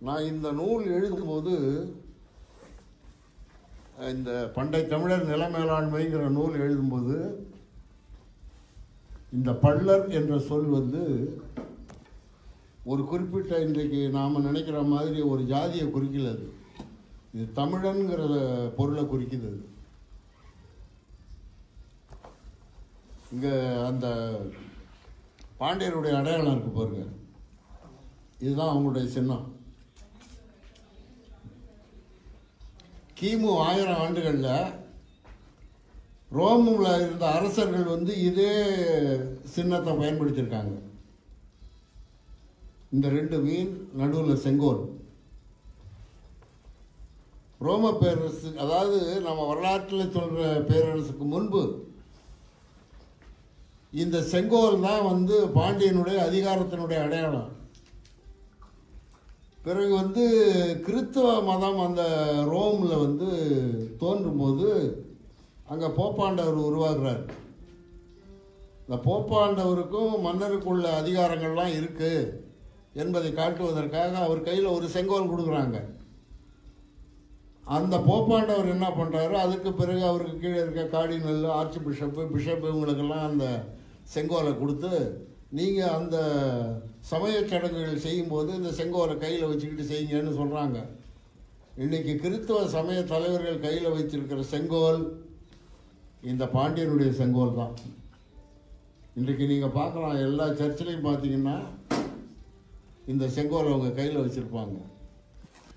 நான் இந்த நூல் எழுதும்போது இந்த பண்டை தமிழர் நில மேலாண்மைங்கிற நூல் எழுதும்போது இந்த பள்ளர் என்ற சொல் வந்து ஒரு குறிப்பிட்ட இன்றைக்கு நாம் நினைக்கிற மாதிரி ஒரு ஜாதியை குறிக்கல அது இது தமிழனுங்கிற பொருளை குறிக்குது அது. அந்த பாண்டியருடைய அடையாளம் இருக்கு பாருங்க. இதுதான் அவங்களுடைய சின்னம். கிமு ஆயிரம் ஆண்டுகளில் ரோமில் இருந்த அரசர்கள் வந்து இதே சின்னத்தை பயன்படுத்தியிருக்காங்க. இந்த ரெண்டு மீன் நடுவில் செங்கோல். ரோம பேரரசு அதாவது நம்ம வரலாற்றில் சொல்கிற பேரரசுக்கு முன்பு இந்த செங்கோல் தான் வந்து பாண்டியனுடைய அதிகாரத்தினுடைய அடையாளம். பிறகு வந்து கிறித்துவ மதம் அந்த ரோமில் வந்து தோன்றும் போது அங்கே போப்பாண்டவர் உருவாகிறார். இந்த போப்பாண்டவருக்கும் மன்னருக்குள்ள அதிகாரங்கள்லாம் இருக்குது என்பதை காட்டுவதற்காக அவர் கையில் ஒரு செங்கோல் கொடுக்குறாங்க. அந்த போப்பாண்டவர் என்ன பண்ணுறாரு அதுக்கு பிறகு அவருக்கு கீழே இருக்க கார்டினல் ஆர்ச்சி பிஷப்பு பிஷப்பு இவங்களுக்கெல்லாம் அந்த செங்கோலை கொடுத்து நீங்கள் அந்த சமய சடங்குகள் செய்யும்போது இந்த செங்கோலை கையில் வச்சுக்கிட்டு செய்யுங்கன்னு சொல்கிறாங்க இன்றைக்கி கிறித்துவ சமய தலைவர்கள் கையில் வச்சிருக்கிற செங்கோல் இந்த பாண்டியனுடைய செங்கோல் தான். இன்றைக்கு நீங்கள் பார்க்கலாம் எல்லா சர்ச்சிலையும் பார்த்தீங்கன்னா இந்த செங்கோல் அவங்க கையில் வச்சுருப்பாங்க.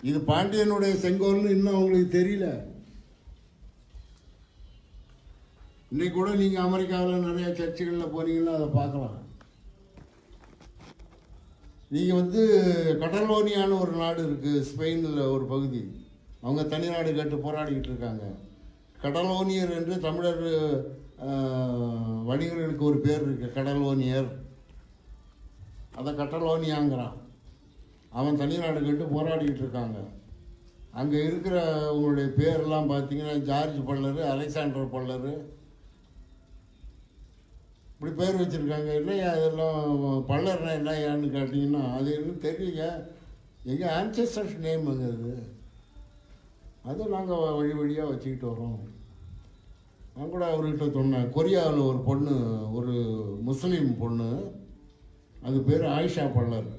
இது பாண்டியனுடைய செங்கோல்னு இன்னும் அவங்களுக்கு தெரியல. இன்னைக்கு கூட நீங்கள் அமெரிக்காவில் நிறையா சர்ச்சுகளில் போனீங்கன்னா அதை பார்க்கலாம். நீங்கள் வந்து கடலோனியான்னு ஒரு நாடு இருக்குது ஸ்பெயினில் ஒரு பகுதி. அவங்க தனி நாடு கேட்டு போராடிக்கிட்டு இருக்காங்க. கடலோனியர் என்று தமிழர் வணிகர்களுக்கு ஒரு பேர் இருக்கு கடலோனியர் அதை கடலோனியாங்கிறான் அவன் தனி நாடு கேட்டு போராடிக்கிட்டு இருக்காங்க. அங்கே இருக்கிற உங்களுடைய பேர்லாம் பார்த்தீங்கன்னா ஜார்ஜ் பல்லர் அலெக்சாண்டர் பல்லர் இப்படி பேர் வச்சுருக்காங்க. இல்லையா அதெல்லாம் பல்லர்னா என்ன ஏன்னு கேட்டிங்கன்னா அது எனக்கு தெரியல எங்கள் ஆன்சஸ்டர்ஸ் நேம் அது அது. நாங்கள் வழி வழியாக வச்சுக்கிட்டு வரோம். நான் கூட அவர்கிட்ட சொன்னேன். கொரியாவில் ஒரு பொண்ணு ஒரு முஸ்லீம் பொண்ணு அது பேர் ஆயிஷா பல்லர்.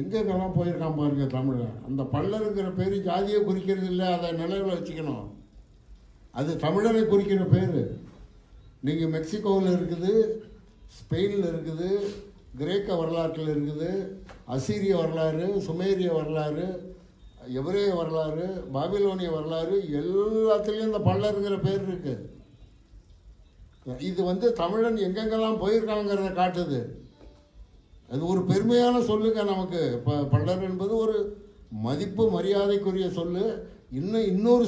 எங்கெங்கெல்லாம் போயிருக்கான் பாருங்க தமிழன் அந்த பல்லருங்கிற பேர் ஜாதியை குறிக்கிறது இல்லை அதை நினைவில் வச்சுக்கணும். அது தமிழரை குறிக்கிற பேர். நீங்கள் மெக்சிகோவில் இருக்குது ஸ்பெயினில் இருக்குது கிரேக்க வரலாற்றில் இருக்குது அசீரிய வரலாறு சுமேரிய வரலாறு எவரேய வரலாறு பாபிலோனிய வரலாறு எல்லாத்துலேயும் இந்த பல்லருங்கிற பேர் இருக்குது இது வந்து தமிழன் எங்கெங்கெல்லாம் போயிருக்காங்கிறத காட்டுது. அது ஒரு பெருமையான சொல்லுங்க நமக்கு. இப்போ பல்லர் என்பது ஒரு மதிப்பு மரியாதைக்குரிய சொல்லு. இன்னும் இன்னொரு